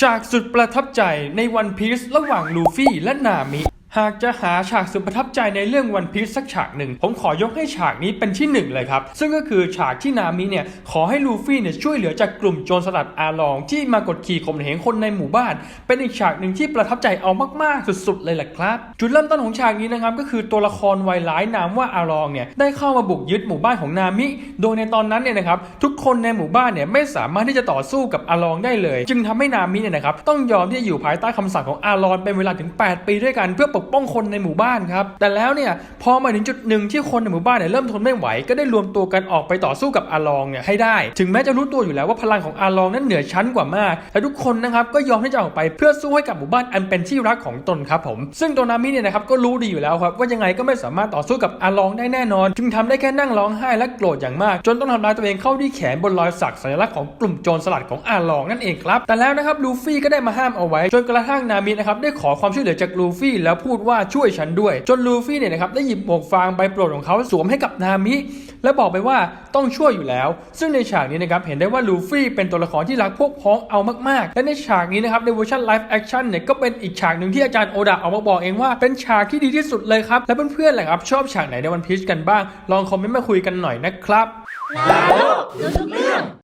ฉากสุดประทับใจในวันพีซระหว่างลูฟี่และนามิ หากจะหาฉากสุดประทับใจในเรื่องวันพีซสักฉากหนึ่ง ผมขอยกให้ฉากนี้เป็นที่หนึ่งเลยครับ ซึ่งก็คือฉากที่นามิเนี่ย ขอให้ลูฟี่เนี่ยช่วยเหลือจากกลุ่มโจรสลัดอาลอง ที่มากดขี่ข่มเหงคนในหมู่บ้าน เป็นอีกฉากหนึ่งที่ประทับใจเอามาก ๆ สุด ๆ เลยแหละครับ จุดเริ่มต้นของฉากนี้นะครับ ก็คือตัวละครวัยร้ายนามว่าอาลองเนี่ยได้เข้ามาบุกยึดหมู่บ้านของนามิ โดยในตอนนั้นเนี่ยนะครับทุกคนในหมู่บ้านเนี่ยไม่สามารถที่จะต่อสู้กับอาลองได้เลย จึงทำให้นามิเนี่ยนะครับต้องยอมที่จะอยู่ภายใต้คำสั่งของอาลอนเป็นเวลาถึง 8 ปีด้วยกันเพื่อปกป้องคนในหมู่บ้านครับ แต่แล้วเนี่ยพอมาถึงจุดหนึ่งที่คนในหมู่บ้านเนี่ยเริ่มทนไม่ไหว ก็ได้รวมตัวกันออกไปต่อสู้กับอาลองเนี่ยให้ได้ ถึงแม้จะรู้ตัวอยู่แล้วว่าพลังของอาลองนั้นเหนือชั้นกว่ามาก แต่ทุกคนนะครับก็ยอมที่จะออกไปเพื่อสู้ให้กับหมู่บ้านอันเป็นที่รักของตนครับผม ซึ่งตัวนามิเนี่ยนะครับก็รู้ดีอยู่แล้วครับว่ายังไงก็ไม่สามารถต่อสู้กับอาลองได้แน่นอน จึงทำได้แค่นั่งร้องไห้และโกรธอย่างมาก จนต้องทำร้ายตัวเองเข้าที่แขนบนรอยสักสัญลักษณ์ของกลุ่มโจรสลัดของอาลองนั่นเองครับแต่แล้วนะครับลูฟี่ก็ได้มาห้ามเอาไว้ จนกระทั่งนามินะครับได้ขอความช่วยเหลือจากลูฟี่แล้วพููดว่าช่วยฉันด้วย จนลูฟี่เนี่ยนะครับได้หยิบหมวกฟางใบโปรดของเขาสวมให้กับนามิ และบอกไปว่าต้องช่วยอยู่แล้ว ซึ่งในฉากนี้นะครับเห็นได้ว่าลูฟี่เป็นตัวละครที่รักพวกพ้องเอามากๆ และในฉากนี้นะครับในเวอร์ชันไลฟ์แอคชั่นเนี่ยก็เป็นอีกฉากหนึ่งที่อาจารย์โอดะออกมาบอกเองว่าเป็นฉากที่ดีที่สุดเลยครับและเพื่อนๆแหละครับชอบฉากไหนในวันพีชกันบ้าง ลองคอมเมนต์มาคุยกันหน่อยนะครับนาโลกรู้ทุกเรื่อง